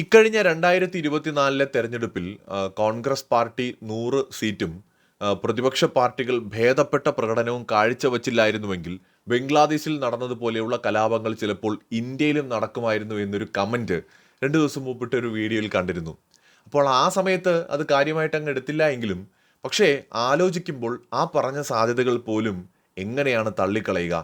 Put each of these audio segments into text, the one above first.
ഇക്കഴിഞ്ഞ രണ്ടായിരത്തി ഇരുപത്തിനാലിലെ തെരഞ്ഞെടുപ്പിൽ കോൺഗ്രസ് പാർട്ടി നൂറ് സീറ്റും പ്രതിപക്ഷ പാർട്ടികൾ ഭേദപ്പെട്ട പ്രകടനവും കാഴ്ചവച്ചില്ലായിരുന്നുവെങ്കിൽ ബംഗ്ലാദേശിൽ നടന്നതുപോലെയുള്ള കലാപങ്ങൾ ചിലപ്പോൾ ഇന്ത്യയിലും നടക്കുമായിരുന്നു എന്നൊരു കമന്റ് രണ്ട് ദിവസം മുമ്പിട്ട് ഒരു വീഡിയോയിൽ കണ്ടിരുന്നു. അപ്പോൾ ആ സമയത്ത് അത് കാര്യമായിട്ട് അങ്ങ് എടുത്തില്ല എങ്കിലും പക്ഷേ ആലോചിക്കുമ്പോൾ ആ പറഞ്ഞ സാധ്യതകൾ പോലും എങ്ങനെയാണ് തള്ളിക്കളയുക?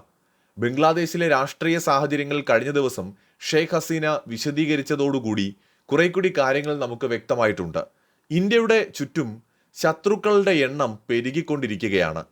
ബംഗ്ലാദേശിലെ രാഷ്ട്രീയ സാഹചര്യങ്ങൾ കഴിഞ്ഞ ദിവസം ഷെയ്ഖ് ഹസീന വിശദീകരിച്ചതോടുകൂടി കുറെ കൂടി കാര്യങ്ങൾ നമുക്ക് വ്യക്തമായിട്ടുണ്ട്. ഇന്ത്യയുടെ ചുറ്റും ശത്രുക്കളുടെ എണ്ണം പെരുകിക്കൊണ്ടിരിക്കുകയാണ്.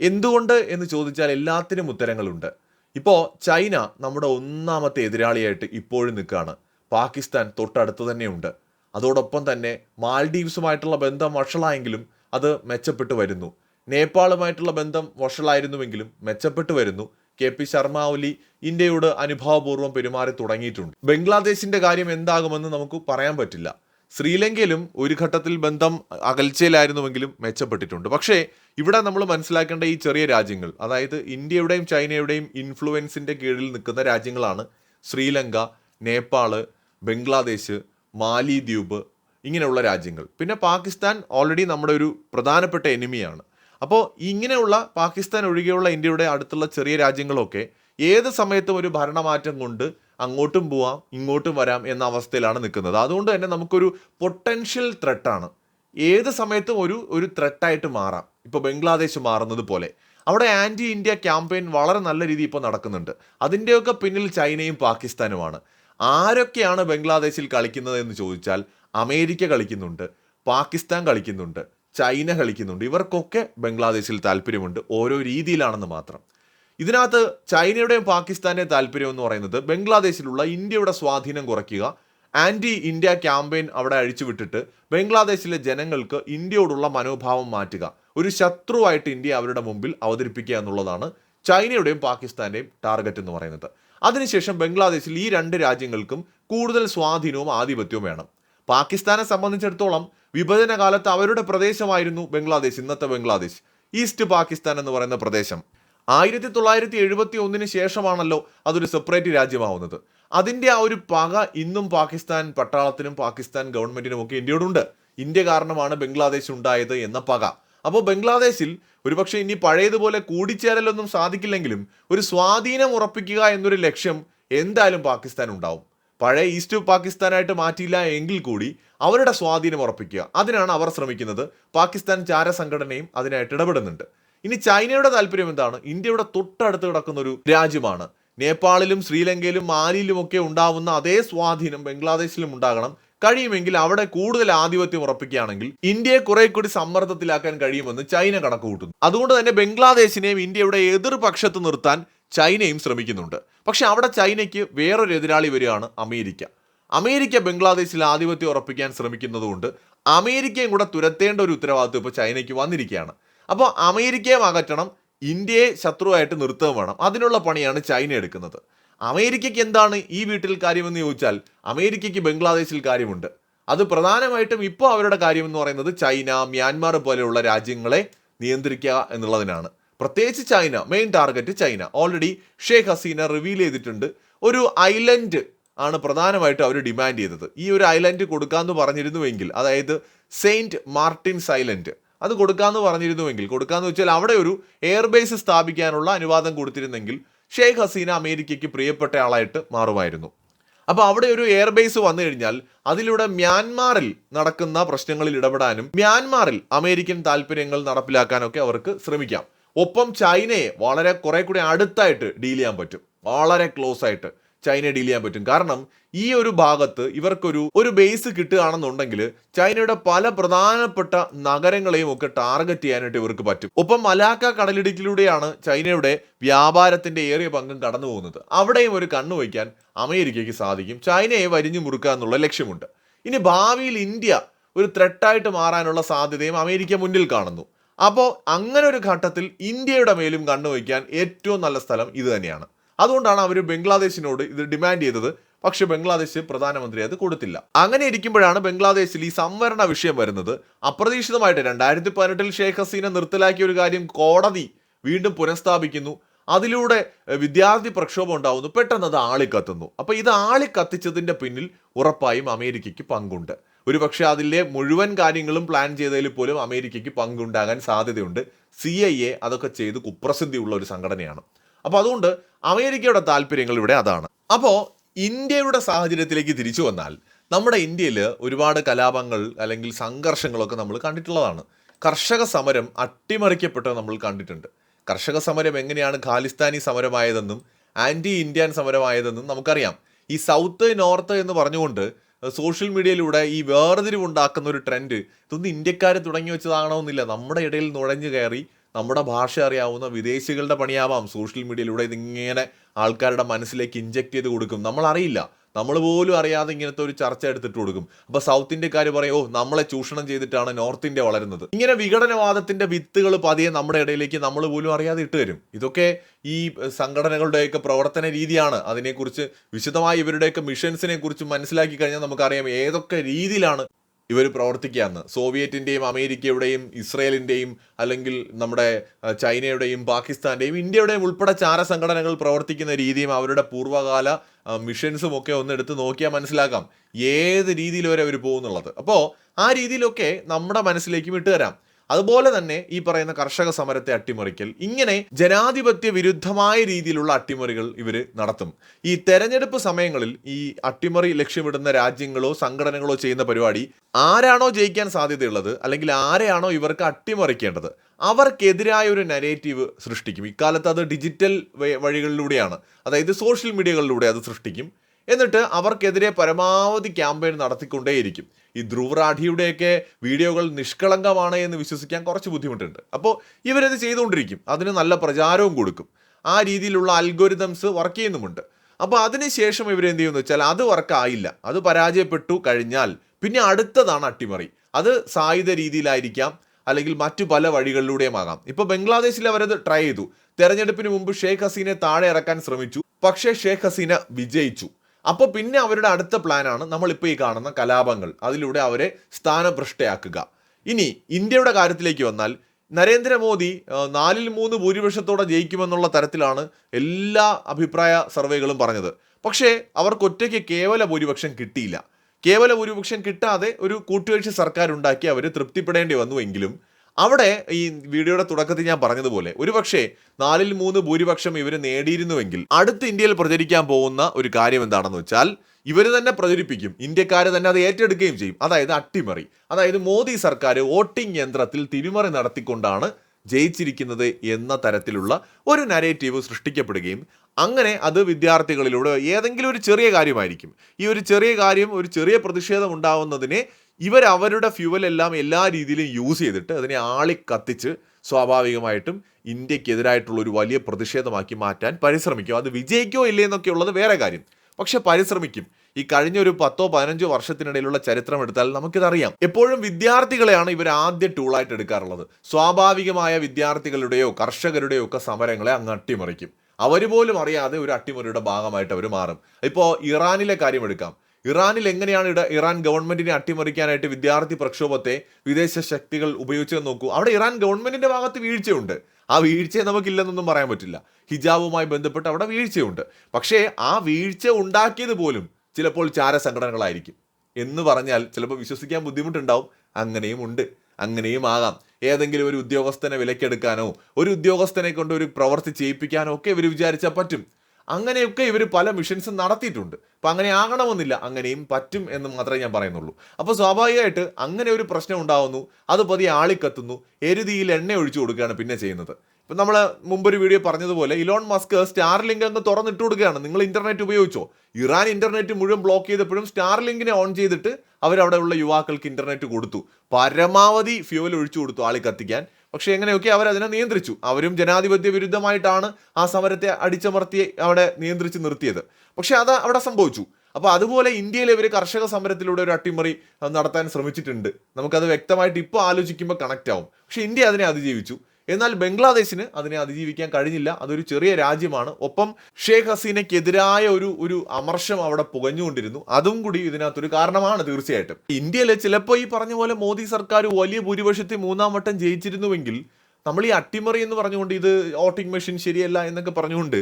എന്തുകൊണ്ട് എന്ന് ചോദിച്ചാൽ എല്ലാത്തിനും ഉത്തരങ്ങളുണ്ട്. ഇപ്പോൾ ചൈന നമ്മുടെ ഒന്നാമത്തെ എതിരാളിയായിട്ട് ഇപ്പോഴും നിൽക്കുകയാണ്. പാകിസ്ഥാൻ തൊട്ടടുത്ത് തന്നെയുണ്ട്. അതോടൊപ്പം തന്നെ മാൽഡീവ്സുമായിട്ടുള്ള ബന്ധം വഷളായെങ്കിലും അത് മെച്ചപ്പെട്ടു വരുന്നു. നേപ്പാളുമായിട്ടുള്ള ബന്ധം വഷളായിരുന്നുവെങ്കിലും മെച്ചപ്പെട്ടു വരുന്നു. കെ പി ശർമ്മ ഒലി ഇന്ത്യയോട് അനുഭാവപൂർവം പെരുമാറി തുടങ്ങിയിട്ടുണ്ട്. ബംഗ്ലാദേശിന്റെ കാര്യം എന്താകുമെന്ന് നമുക്ക് പറയാൻ പറ്റില്ല. ശ്രീലങ്കയിലും ഒരു ഘട്ടത്തിൽ ബന്ധം അകൽച്ചയിലായിരുന്നുവെങ്കിലും മെച്ചപ്പെട്ടിട്ടുണ്ട്. പക്ഷേ ഇവിടെ നമ്മൾ മനസ്സിലാക്കേണ്ട ഈ ചെറിയ രാജ്യങ്ങൾ അതായത് ഇന്ത്യയുടെയും ചൈനയുടെയും ഇൻഫ്ലുവൻസിന്റെ കീഴിൽ നിൽക്കുന്ന രാജ്യങ്ങളാണ് ശ്രീലങ്ക നേപ്പാൾ ബംഗ്ലാദേശ് മാലിദ്വീപ് ഇങ്ങനെയുള്ള രാജ്യങ്ങൾ. പിന്നെ പാകിസ്ഥാൻ ഓൾറെഡി നമ്മുടെ ഒരു പ്രധാനപ്പെട്ട എനിമിയാണ്. അപ്പോൾ ഇങ്ങനെയുള്ള പാകിസ്ഥാൻ ഒഴികെയുള്ള ഇന്ത്യയുടെ അടുത്തുള്ള ചെറിയ രാജ്യങ്ങളൊക്കെ ഏത് സമയത്തും ഒരു ഭരണമാറ്റം കൊണ്ട് അങ്ങോട്ടും പോവാം ഇങ്ങോട്ടും വരാം എന്ന അവസ്ഥയിലാണ് നിൽക്കുന്നത്. അതുകൊണ്ട് തന്നെ നമുക്കൊരു പൊട്ടൻഷ്യൽ ത്രെട്ടാണ് ഏത് സമയത്തും ഒരു ഒരു ത്രെട്ടായിട്ട് മാറാം. ഇപ്പോൾ ബംഗ്ലാദേശ് മാറുന്നത് പോലെ. അവിടെ ആന്റി ഇന്ത്യ ക്യാമ്പയിൻ വളരെ നല്ല രീതിയിൽ ഇപ്പോൾ നടക്കുന്നുണ്ട്. അതിന്റെയൊക്കെ പിന്നിൽ ചൈനയും പാകിസ്ഥാനുമാണ്. ആരൊക്കെയാണ് ബംഗ്ലാദേശിൽ കളിക്കുന്നത് എന്ന് ചോദിച്ചാൽ അമേരിക്ക കളിക്കുന്നുണ്ട് പാകിസ്ഥാൻ കളിക്കുന്നുണ്ട്. ചൈന കളിക്കുന്നുണ്ട്. ഇവർക്കൊക്കെ ബംഗ്ലാദേശിൽ താല്പര്യമുണ്ട്. ഓരോ രീതിയിലാണെന്ന് മാത്രം. ഇതിനകത്ത് ചൈനയുടെയും പാകിസ്ഥാന്റെയും താല്പര്യം എന്ന് പറയുന്നത് ബംഗ്ലാദേശിലുള്ള ഇന്ത്യയുടെ സ്വാധീനം കുറയ്ക്കുക ആന്റി ഇന്ത്യ ക്യാമ്പയിൻ അവിടെ അഴിച്ചുവിട്ടിട്ട് ബംഗ്ലാദേശിലെ ജനങ്ങൾക്ക് ഇന്ത്യയോടുള്ള മനോഭാവം മാറ്റുക ഒരു ശത്രുവായിട്ട് ഇന്ത്യ അവരുടെ മുമ്പിൽ അവതരിപ്പിക്കുക എന്നുള്ളതാണ് ചൈനയുടെയും പാകിസ്ഥാന്റെയും ടാർഗറ്റ് എന്ന് പറയുന്നത്. അതിനുശേഷം ബംഗ്ലാദേശിൽ ഈ രണ്ട് രാജ്യങ്ങൾക്കും കൂടുതൽ സ്വാധീനവും ആധിപത്യവും വേണം. പാകിസ്ഥാനെ സംബന്ധിച്ചിടത്തോളം വിഭജന കാലത്ത് അവരുടെ പ്രദേശമായിരുന്നു ബംഗ്ലാദേശ് ഇന്നത്തെ ബംഗ്ലാദേശ്. ഈസ്റ്റ് പാകിസ്ഥാൻ എന്ന് പറയുന്ന പ്രദേശം. ആയിരത്തി തൊള്ളായിരത്തി എഴുപത്തി ഒന്നിന് ശേഷമാണല്ലോ അതൊരു സെപ്പറേറ്റ് രാജ്യമാവുന്നത്. അതിന്റെ ആ ഒരു പക ഇന്നും പാകിസ്ഥാൻ പട്ടാളത്തിനും പാകിസ്ഥാൻ ഗവൺമെന്റിനും ഒക്കെ ഇന്ത്യയോടുണ്ട്. ഇന്ത്യ കാരണമാണ് ബംഗ്ലാദേശ് ഉണ്ടായത് എന്ന പക. അപ്പോൾ ബംഗ്ലാദേശിൽ ഒരുപക്ഷെ ഇനി പഴയതുപോലെ കൂടിച്ചേരലൊന്നും സാധിക്കില്ലെങ്കിലും ഒരു സ്വാധീനം ഉറപ്പിക്കുക എന്നൊരു ലക്ഷ്യം എന്തായാലും പാകിസ്ഥാൻ ഉണ്ടാവും. പഴയ ഈസ്റ്റ് പാകിസ്ഥാനായിട്ട് മാറ്റിയില്ല എങ്കിൽ കൂടി അവരുടെ സ്വാധീനം ഉറപ്പിക്കുക. അതിനാണ് അവർ ശ്രമിക്കുന്നത്. പാകിസ്ഥാൻ ചാര സംഘടനയും അതിനായിട്ട് ഇടപെടുന്നുണ്ട്. ഇനി ചൈനയുടെ താല്പര്യം എന്താണ്? ഇന്ത്യയുടെ തൊട്ടടുത്ത് കിടക്കുന്ന ഒരു രാജ്യമാണ്. നേപ്പാളിലും ശ്രീലങ്കയിലും മാലിയിലും ഒക്കെ ഉണ്ടാവുന്ന അതേ സ്വാധീനം ബംഗ്ലാദേശിലും ഉണ്ടാകണം. കഴിയുമെങ്കിൽ അവിടെ കൂടുതൽ ആധിപത്യം ഉറപ്പിക്കുകയാണെങ്കിൽ ഇന്ത്യയെ കുറെ കൂടി സമ്മർദ്ദത്തിലാക്കാൻ കഴിയുമെന്ന് ചൈന കണക്ക് കൂട്ടുന്നു അതുകൊണ്ട് തന്നെ ബംഗ്ലാദേശിനെയും ഇന്ത്യയുടെ എതിർപക്ഷത്ത് നിർത്താൻ ചൈനയും ശ്രമിക്കുന്നുണ്ട്. പക്ഷെ അവിടെ ചൈനയ്ക്ക് വേറൊരു എതിരാളി വരികയാണ് അമേരിക്ക. അമേരിക്ക ബംഗ്ലാദേശിൽ ആധിപത്യം ഉറപ്പിക്കാൻ ശ്രമിക്കുന്നതുകൊണ്ട് അമേരിക്കയും കൂടെ തുരത്തേണ്ട ഒരു ഉത്തരവാദിത്വം ഇപ്പോൾ ചൈനയ്ക്ക് വന്നിരിക്കുകയാണ്. അപ്പോൾ അമേരിക്കയും അകറ്റണം ഇന്ത്യയെ ശത്രുവായിട്ട് നിർത്തുകയും വേണം. അതിനുള്ള പണിയാണ് ചൈന എടുക്കുന്നത്. അമേരിക്കയ്ക്ക് എന്താണ് ഈ വീട്ടിൽ കാര്യമെന്ന് ചോദിച്ചാൽ അമേരിക്കയ്ക്ക് ബംഗ്ലാദേശിൽ കാര്യമുണ്ട്. അത് പ്രധാനമായിട്ടും ഇപ്പോൾ അവരുടെ കാര്യമെന്ന് പറയുന്നത് ചൈന മ്യാൻമാർ പോലെയുള്ള രാജ്യങ്ങളെ നിയന്ത്രിക്കുക എന്നുള്ളതിനാണ്. പ്രത്യേകിച്ച് China main target China. Already Sheikh Hasina reveal ചെയ്തിട്ടുണ്ട്. ഒരു ഐലൻഡ് ആണ് പ്രധാനമായിട്ട് അവർ ഡിമാൻഡ് ചെയ്തത്. ഈ ഒരു ഐലൻഡ് കൊടുക്കാമെന്ന് പറഞ്ഞിരുന്നുവെങ്കിൽ അതായത് സെയിന്റ് മാർട്ടിൻസ് ഐലൻഡ് അത് കൊടുക്കാമെന്ന് പറഞ്ഞിരുന്നുവെങ്കിൽ കൊടുക്കാമെന്ന് വെച്ചാൽ അവിടെ ഒരു എയർബേസ് സ്ഥാപിക്കാനുള്ള അനുവാദം കൊടുത്തിരുന്നെങ്കിൽ ഷെയ്ഖ് ഹസീന അമേരിക്കയ്ക്ക് പ്രിയപ്പെട്ട ആളായിട്ട് മാറുമായിരുന്നു. അപ്പോൾ അവിടെ ഒരു എയർബേസ് വന്നു കഴിഞ്ഞാൽ അതിലൂടെ മ്യാൻമാറിൽ നടക്കുന്ന പ്രശ്നങ്ങളിൽ ഇടപെടാനും മ്യാൻമാറിൽ അമേരിക്കൻ താല്പര്യങ്ങൾ നടപ്പിലാക്കാനൊക്കെ അവർക്ക് ശ്രമിക്കാം. ഒപ്പം ചൈനയെ വളരെ കുറെ കൂടി അടുത്തായിട്ട് ഡീൽ ചെയ്യാൻ പറ്റും. വളരെ ക്ലോസ് ആയിട്ട് ചൈനയെ ഡീൽ ചെയ്യാൻ പറ്റും. കാരണം ഈ ഒരു ഭാഗത്ത് ഇവർക്കൊരു ഒരു ബേസ് കിട്ടുകയാണെന്നുണ്ടെങ്കിൽ ചൈനയുടെ പല പ്രധാനപ്പെട്ട നഗരങ്ങളെയും ഒക്കെ ടാർഗറ്റ് ചെയ്യാനായിട്ട് ഇവർക്ക് പറ്റും. ഒപ്പം മലാക്ക കടലിടുക്കിലൂടെയാണ് ചൈനയുടെ വ്യാപാരത്തിന്റെ ഏറിയ പങ്കും കടന്നു പോകുന്നത്. അവിടെയും ഒരു കണ്ണു വയ്ക്കാൻ അമേരിക്കയ്ക്ക് സാധിക്കും. ചൈനയെ വരിഞ്ഞു മുറുക്കുക എന്നുള്ള ലക്ഷ്യമുണ്ട്. ഇനി ഭാവിയിൽ ഇന്ത്യ ഒരു ത്രെട്ടായിട്ട് മാറാനുള്ള സാധ്യതയും അമേരിക്ക മുന്നിൽ കാണുന്നു. അപ്പോൾ അങ്ങനെ ഒരു ഘട്ടത്തിൽ ഇന്ത്യയുടെ മേലും കണ്ണുവയ്ക്കാൻ ഏറ്റവും നല്ല സ്ഥലം ഇത് തന്നെയാണ്. അതുകൊണ്ടാണ് അവർ ബംഗ്ലാദേശിനോട് ഇത് ഡിമാൻഡ് ചെയ്തത്. പക്ഷെ ബംഗ്ലാദേശ് പ്രധാനമന്ത്രി അത് കൊടുത്തില്ല. അങ്ങനെ ഇരിക്കുമ്പോഴാണ് ബംഗ്ലാദേശിൽ ഈ സംവരണ വിഷയം വരുന്നത്. അപ്രതീക്ഷിതമായിട്ട് രണ്ടായിരത്തി പതിനെട്ടിൽ ഷെയ്ഖ് ഹസീന നിർത്തലാക്കിയ ഒരു കാര്യം കോടതി വീണ്ടും പുനഃസ്ഥാപിക്കുന്നു. അതിലൂടെ വിദ്യാർത്ഥി പ്രക്ഷോഭം ഉണ്ടാവുന്നു. പെട്ടെന്ന് അത് ആളിക്കത്തുന്നു. അപ്പോൾ ഇത് ആളിക്കത്തിച്ചതിന്റെ പിന്നിൽ ഉറപ്പായും അമേരിക്കയ്ക്ക് പങ്കുണ്ട്. ഒരുപക്ഷെ അതിലെ മുഴുവൻ കാര്യങ്ങളും പ്ലാൻ ചെയ്തതിൽ പോലും അമേരിക്കയ്ക്ക് പങ്കുണ്ടാകാൻ സാധ്യതയുണ്ട്. സി ഐ എ അതൊക്കെ ചെയ്ത് കുപ്രസിദ്ധിയുള്ള ഒരു സംഘടനയാണ്. അപ്പോൾ അതുകൊണ്ട് അമേരിക്കയുടെ താല്പര്യങ്ങൾ ഇവിടെ അതാണ്. അപ്പോൾ ഇന്ത്യയുടെ സാഹചര്യത്തിലേക്ക് തിരിച്ചു വന്നാൽ നമ്മുടെ ഇന്ത്യയിൽ ഒരുപാട് കലാപങ്ങൾ അല്ലെങ്കിൽ സംഘർഷങ്ങളൊക്കെ നമ്മൾ കണ്ടിട്ടുള്ളതാണ്. കർഷക സമരം അട്ടിമറിക്കപ്പെട്ടത് നമ്മൾ കണ്ടിട്ടുണ്ട്. കർഷക സമരം എങ്ങനെയാണ് ഖാലിസ്ഥാനി സമരമായതെന്നും ആന്റി ഇന്ത്യൻ സമരമായതെന്നും നമുക്കറിയാം. ഈ സൗത്ത് നോർത്ത് എന്ന് പറഞ്ഞുകൊണ്ട് സോഷ്യൽ മീഡിയയിലൂടെ ഈ വേർതിരിവുണ്ടാക്കുന്ന ഒരു ട്രെൻഡ്. ഇതൊന്നും ഇന്ത്യക്കാർ തുടങ്ങി വെച്ചതാകണമെന്നില്ല നമ്മുടെ ഇടയിൽ നുഴഞ്ഞു കയറി നമ്മുടെ ഭാഷ അറിയാവുന്ന വിദേശികളുടെ പണിയാവാം. സോഷ്യൽ മീഡിയയിലൂടെ ഇതിങ്ങനെ ആൾക്കാരുടെ മനസ്സിലേക്ക് ഇഞ്ചെക്ട് ചെയ്ത് കൊടുക്കും. നമ്മൾ അറിയില്ല നമ്മൾ പോലും അറിയാതെ ഇങ്ങനത്തെ ഒരു ചർച്ച എടുത്തിട്ട് കൊടുക്കും. അപ്പൊ സൗത്ത് ഇന്ത്യക്കാർ പറയും ഓ നമ്മളെ ചൂഷണം ചെയ്തിട്ടാണ് നോർത്ത് ഇന്ത്യ വളരുന്നത്. ഇങ്ങനെ വിഘടനവാദത്തിന്റെ വിത്തുകൾ പതിയെ നമ്മുടെ ഇടയിലേക്ക് നമ്മൾ പോലും അറിയാതെ ഇട്ട് തരും. ഇതൊക്കെ ഈ സംഘടനകളുടെയൊക്കെ പ്രവർത്തന രീതിയാണ്. അതിനെക്കുറിച്ച് വിശദമായി ഇവരുടെയൊക്കെ മിഷൻസിനെ കുറിച്ച് മനസ്സിലാക്കി കഴിഞ്ഞാൽ നമുക്കറിയാം ഏതൊക്കെ രീതിയിലാണ് ഇവർ പ്രവർത്തിക്കുകയെന്ന് സോവിയറ്റിന്റെയും അമേരിക്കയുടെയും ഇസ്രയേലിന്റെയും അല്ലെങ്കിൽ നമ്മുടെ ചൈനയുടെയും പാകിസ്ഥാന്റെയും ഇന്ത്യയുടെയും ഉൾപ്പെടെ ചാര സംഘടനകൾ പ്രവർത്തിക്കുന്ന രീതിയും അവരുടെ പൂർവകാല മിഷൻസും ഒക്കെ ഒന്ന് എടുത്ത് നോക്കിയാൽ മനസ്സിലാക്കാം. ഏത് രീതിയിൽ വരെ അവർ പോകുന്നുള്ളത്. അപ്പോൾ ആ രീതിയിലൊക്കെ നമ്മുടെ മനസ്സിലേക്കും ഇട്ടുതരാം. അതുപോലെ തന്നെ ഈ പറയുന്ന കർഷക സമരത്തെ അട്ടിമറിക്കൽ ഇങ്ങനെ ജനാധിപത്യ വിരുദ്ധമായ രീതിയിലുള്ള അട്ടിമറികൾ ഇവർ നടത്തും. ഈ തെരഞ്ഞെടുപ്പ് സമയങ്ങളിൽ ഈ അട്ടിമറി ലക്ഷ്യമിടുന്ന രാജ്യങ്ങളോ സംഘടനകളോ ചെയ്യുന്ന പരിപാടി ആരാണോ ജയിക്കാൻ സാധ്യതയുള്ളത് അല്ലെങ്കിൽ ആരെയാണോ ഇവർക്ക് അട്ടിമറിക്കേണ്ടത് അവർക്കെതിരായ ഒരു നരേറ്റീവ് സൃഷ്ടിക്കും. ഇക്കാലത്ത് അത് ഡിജിറ്റൽ വഴികളിലൂടെയാണ്. അതായത് സോഷ്യൽ മീഡിയകളിലൂടെ അത് സൃഷ്ടിക്കും. എന്നിട്ട് അവർക്കെതിരെ പരമാവധി ക്യാമ്പയിൻ നടത്തിക്കൊണ്ടേയിരിക്കും. ഈ ധ്രുവ് റാഠിയുടെയൊക്കെ വീഡിയോകൾ നിഷ്കളങ്കമാണ് എന്ന് വിശ്വസിക്കാൻ കുറച്ച് ബുദ്ധിമുട്ടുണ്ട്. അപ്പോൾ ഇവരത് ചെയ്തുകൊണ്ടിരിക്കും. അതിന് നല്ല പ്രചാരവും കൊടുക്കും. ആ രീതിയിലുള്ള അൽഗോരിതംസ് വർക്ക് ചെയ്യുന്നുമുണ്ട്. അപ്പോൾ അതിനുശേഷം ഇവരെന്ത് ചെയ്യുമെന്ന് വെച്ചാൽ അത് വർക്കായില്ല അത് പരാജയപ്പെട്ടു കഴിഞ്ഞാൽ പിന്നെ അടുത്തതാണ് അട്ടിമറി. അത് സായുധ രീതിയിലായിരിക്കാം അല്ലെങ്കിൽ മറ്റു പല വഴികളിലൂടെയും ആകാം. ഇപ്പോൾ ബംഗ്ലാദേശിൽ അവരത് ട്രൈ ചെയ്തു. തെരഞ്ഞെടുപ്പിന് മുമ്പ് ഷേഖ് ഹസീനെ താഴെ ഇറക്കാൻ ശ്രമിച്ചു. പക്ഷേ ഷേഖ് ഹസീന വിജയിച്ചു. അപ്പോൾ പിന്നെ അവരുടെ അടുത്ത പ്ലാനാണ് നമ്മളിപ്പോൾ ഈ കാണുന്ന കലാപങ്ങൾ. അതിലൂടെ അവരെ സ്ഥാനഭ്രഷ്ടയാക്കുക. ഇനി ഇന്ത്യയുടെ കാര്യത്തിലേക്ക് വന്നാൽ നരേന്ദ്രമോദി നാലിൽ മൂന്ന് ഭൂരിപക്ഷത്തോടെ ജയിക്കുമെന്നുള്ള തരത്തിലാണ് എല്ലാ അഭിപ്രായ സർവേകളും പറഞ്ഞത്. പക്ഷേ അവർക്ക് ഒറ്റയ്ക്ക് കേവല ഭൂരിപക്ഷം കിട്ടിയില്ല. കേവല ഭൂരിപക്ഷം കിട്ടാതെ ഒരു കൂട്ടുകക്ഷി സർക്കാർ ഉണ്ടാക്കി അവർ തൃപ്തിപ്പെടേണ്ടി വന്നുവെങ്കിലും അവിടെ ഈ വീഡിയോയുടെ തുടക്കത്തിൽ ഞാൻ പറഞ്ഞതുപോലെ ഒരുപക്ഷെ നാലിൽ മൂന്ന് ഭൂരിപക്ഷം ഇവർ നേടിയിരുന്നുവെങ്കിൽ അടുത്ത് ഇന്ത്യയിൽ പ്രചരിക്കാൻ പോകുന്ന ഒരു കാര്യം എന്താണെന്ന് വെച്ചാൽ ഇവർ തന്നെ പ്രചരിപ്പിക്കും. ഇന്ത്യക്കാർ തന്നെ അത് ഏറ്റെടുക്കുകയും ചെയ്യും. അതായത് അട്ടിമറി. അതായത് മോദി സർക്കാർ വോട്ടിംഗ് യന്ത്രത്തിൽ തിരിമറി നടത്തിക്കൊണ്ടാണ് ജയിച്ചിരിക്കുന്നത് എന്ന തരത്തിലുള്ള ഒരു നരേറ്റീവ് സൃഷ്ടിക്കപ്പെടുകയും അങ്ങനെ അത് വിദ്യാർത്ഥികളിലൂടെ ഏതെങ്കിലും ഒരു ചെറിയ കാര്യമായിരിക്കും. ഈ ഒരു ചെറിയ കാര്യം ഒരു ചെറിയ പ്രതിഷേധം ഉണ്ടാവുന്നതിനെ ഇവർ അവരുടെ ഫ്യൂവൽ എല്ലാം എല്ലാ രീതിയിലും യൂസ് ചെയ്തിട്ട് അതിനെ ആളി കത്തിച്ച് സ്വാഭാവികമായിട്ടും ഇന്ത്യക്കെതിരായിട്ടുള്ള ഒരു വലിയ പ്രതിഷേധമാക്കി മാറ്റാൻ പരിശ്രമിക്കും. അത് വിജയിക്കോ ഇല്ലേ എന്നൊക്കെ ഉള്ളത് വേറെ കാര്യം. പക്ഷെ പരിശ്രമിക്കും. ഈ കഴിഞ്ഞ ഒരു പത്തോ പതിനഞ്ചോ വർഷത്തിനിടയിലുള്ള ചരിത്രം എടുത്താൽ നമുക്കിതറിയാം. എപ്പോഴും വിദ്യാർത്ഥികളെയാണ് ഇവർ ആദ്യ ടൂളായിട്ട് എടുക്കാറുള്ളത്. സ്വാഭാവികമായ വിദ്യാർത്ഥികളുടെയോ കർഷകരുടെയോ ഒക്കെ സമരങ്ങളെ അങ്ങ് അട്ടിമറിക്കും. അവർ പോലും അറിയാതെ ഒരു അട്ടിമറിയുടെ ഭാഗമായിട്ട് അവർ മാറും. ഇപ്പോൾ ഇറാനിലെ കാര്യം എടുക്കാം. ഇറാനിൽ എങ്ങനെയാണ് ഇട ഇറാൻ ഗവൺമെന്റിനെ അട്ടിമറിക്കാനായിട്ട് വിദ്യാർത്ഥി പ്രക്ഷോഭത്തെ വിദേശ ശക്തികൾ ഉപയോഗിച്ചതെന്ന് നോക്കൂ. അവിടെ ഇറാൻ ഗവൺമെന്റിന്റെ ഭാഗത്ത് വീഴ്ചയുണ്ട്. ആ വീഴ്ചയെ നമുക്കില്ലെന്നൊന്നും പറയാൻ പറ്റില്ല. ഹിജാബുമായി ബന്ധപ്പെട്ട് അവിടെ വീഴ്ചയുണ്ട്. പക്ഷേ ആ വീഴ്ച ഉണ്ടാക്കിയത് പോലും ചിലപ്പോൾ ചാര സംഘടനകളായിരിക്കും എന്ന് പറഞ്ഞാൽ ചിലപ്പോൾ വിശ്വസിക്കാൻ ബുദ്ധിമുട്ടുണ്ടാവും. അങ്ങനെയും ഉണ്ട്. അങ്ങനെയും ആകാം. ഏതെങ്കിലും ഒരു ഉദ്യോഗസ്ഥനെ വിലക്കെടുക്കാനോ ഒരു ഉദ്യോഗസ്ഥനെ കൊണ്ട് ഒരു പ്രവൃത്തി ചെയ്യിപ്പിക്കാനോ ഒക്കെ ഇവർ വിചാരിച്ചാൽ പറ്റും. അങ്ങനെയൊക്കെ ഇവർ പല മിഷൻസും നടത്തിയിട്ടുണ്ട്. അപ്പം അങ്ങനെ ആകണമെന്നില്ല അങ്ങനെയും പറ്റും എന്ന് മാത്രമേ ഞാൻ പറയുന്നുള്ളൂ. അപ്പോൾ സ്വാഭാവികമായിട്ട് അങ്ങനെ ഒരു പ്രശ്നം ഉണ്ടാവുന്നു അത് പതിയെ ആളിക്കത്തുന്നു എരുതിയിൽ എണ്ണ ഒഴിച്ചു കൊടുക്കുകയാണ് പിന്നെ ചെയ്യുന്നത്. ഇപ്പം നമ്മൾ മുമ്പൊരു വീഡിയോ പറഞ്ഞതുപോലെ ഇലോൺ മസ്ക് സ്റ്റാർ ലിങ്ക് അങ്ങ് തുറന്നിട്ട് കൊടുക്കുകയാണ്. നിങ്ങൾ ഇന്റർനെറ്റ് ഉപയോഗിച്ചോ? ഇറാൻ ഇന്റർനെറ്റ് മുഴുവൻ ബ്ലോക്ക് ചെയ്തപ്പോഴും സ്റ്റാർ ലിങ്കിനെ ഓൺ ചെയ്തിട്ട് അവരവിടെയുള്ള യുവാക്കൾക്ക് ഇന്റർനെറ്റ് കൊടുത്തു. പരമാവധി ഫ്യൂവൽ ഒഴിച്ചു കൊടുത്തു ആളി കത്തിക്കാൻ പക്ഷേ എങ്ങനെയൊക്കെ അവർ അതിനെ നിയന്ത്രിച്ചു? അവരും ജനാധിപത്യ വിരുദ്ധമായിട്ടാണ് ആ സമരത്തെ അടിച്ചമർത്തി അവിടെ നിയന്ത്രിച്ച് നിർത്തിയത്. പക്ഷേ അത് അവിടെ സംഭവിച്ചു. അപ്പോൾ അതുപോലെ ഇന്ത്യയിൽ ഇവർ കർഷക സമരത്തിലൂടെ ഒരു അട്ടിമറി നടത്താൻ ശ്രമിച്ചിട്ടുണ്ട്. നമുക്കത് വ്യക്തമായിട്ട് ഇപ്പോൾ ആലോചിക്കുമ്പോൾ കണക്റ്റ് ആവും. പക്ഷേ ഇന്ത്യ അതിനെ അതിജീവിച്ചു. എന്നാൽ ബംഗ്ലാദേശിന് അതിനെ അതിജീവിക്കാൻ കഴിഞ്ഞില്ല. അതൊരു ചെറിയ രാജ്യമാണ്. ഒപ്പം ഷേഖ് ഹസീനയ്ക്കെതിരായ ഒരു ഒരു അമർഷം അവിടെ പുകഞ്ഞുകൊണ്ടിരുന്നു. അതും കൂടി ഇതിനകത്തൊരു കാരണമാണ് തീർച്ചയായിട്ടും. ഇന്ത്യയിൽ ചിലപ്പോൾ ഈ പറഞ്ഞ പോലെ മോദി സർക്കാർ വലിയ ഭൂരിപക്ഷത്തെ മൂന്നാം വട്ടം ജയിച്ചിരുന്നുവെങ്കിൽ നമ്മൾ ഈ അട്ടിമറി എന്ന് പറഞ്ഞുകൊണ്ട് ഇത് വോട്ടിംഗ് മെഷീൻ ശരിയല്ല എന്നൊക്കെ പറഞ്ഞുകൊണ്ട്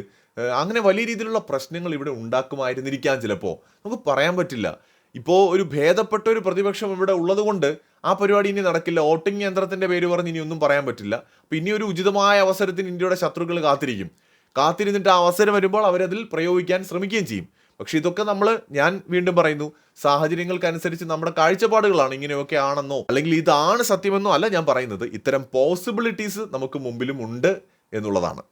അങ്ങനെ വലിയ രീതിയിലുള്ള പ്രശ്നങ്ങൾ ഇവിടെ ഉണ്ടാക്കുമായിരുന്നിരിക്കാം ചിലപ്പോൾ നമുക്ക് പറയാൻ പറ്റില്ല. ഇപ്പോൾ ഒരു ഭേദപ്പെട്ട ഒരു പ്രതിപക്ഷം ഇവിടെ ഉള്ളതുകൊണ്ട് ആ പരിപാടി ഇനി നടക്കില്ല. വോട്ടിംഗ് യന്ത്രത്തിന്റെ പേര് പറഞ്ഞ് ഇനി ഒന്നും പറയാൻ പറ്റില്ല. അപ്പം ഇനി ഒരു ഉചിതമായ അവസരത്തിന് ഇന്ത്യയുടെ ശത്രുക്കൾ കാത്തിരിക്കും. കാത്തിരുന്നിട്ട് ആ അവസരം വരുമ്പോൾ അവരതിൽ പ്രയോഗിക്കാൻ ശ്രമിക്കുകയും ചെയ്യും. പക്ഷേ ഇതൊക്കെ നമ്മൾ ഞാൻ വീണ്ടും പറയുന്നു സാഹചര്യങ്ങൾക്കനുസരിച്ച് നമ്മുടെ കാഴ്ചപ്പാടുകളാണ് ഇങ്ങനെയൊക്കെ ആണെന്നോ അല്ലെങ്കിൽ ഇതാണ് സത്യമെന്നോ അല്ല ഞാൻ പറയുന്നത്. ഇത്തരം പോസിബിലിറ്റീസ് നമുക്ക് മുമ്പിലും ഉണ്ട് എന്നുള്ളതാണ്.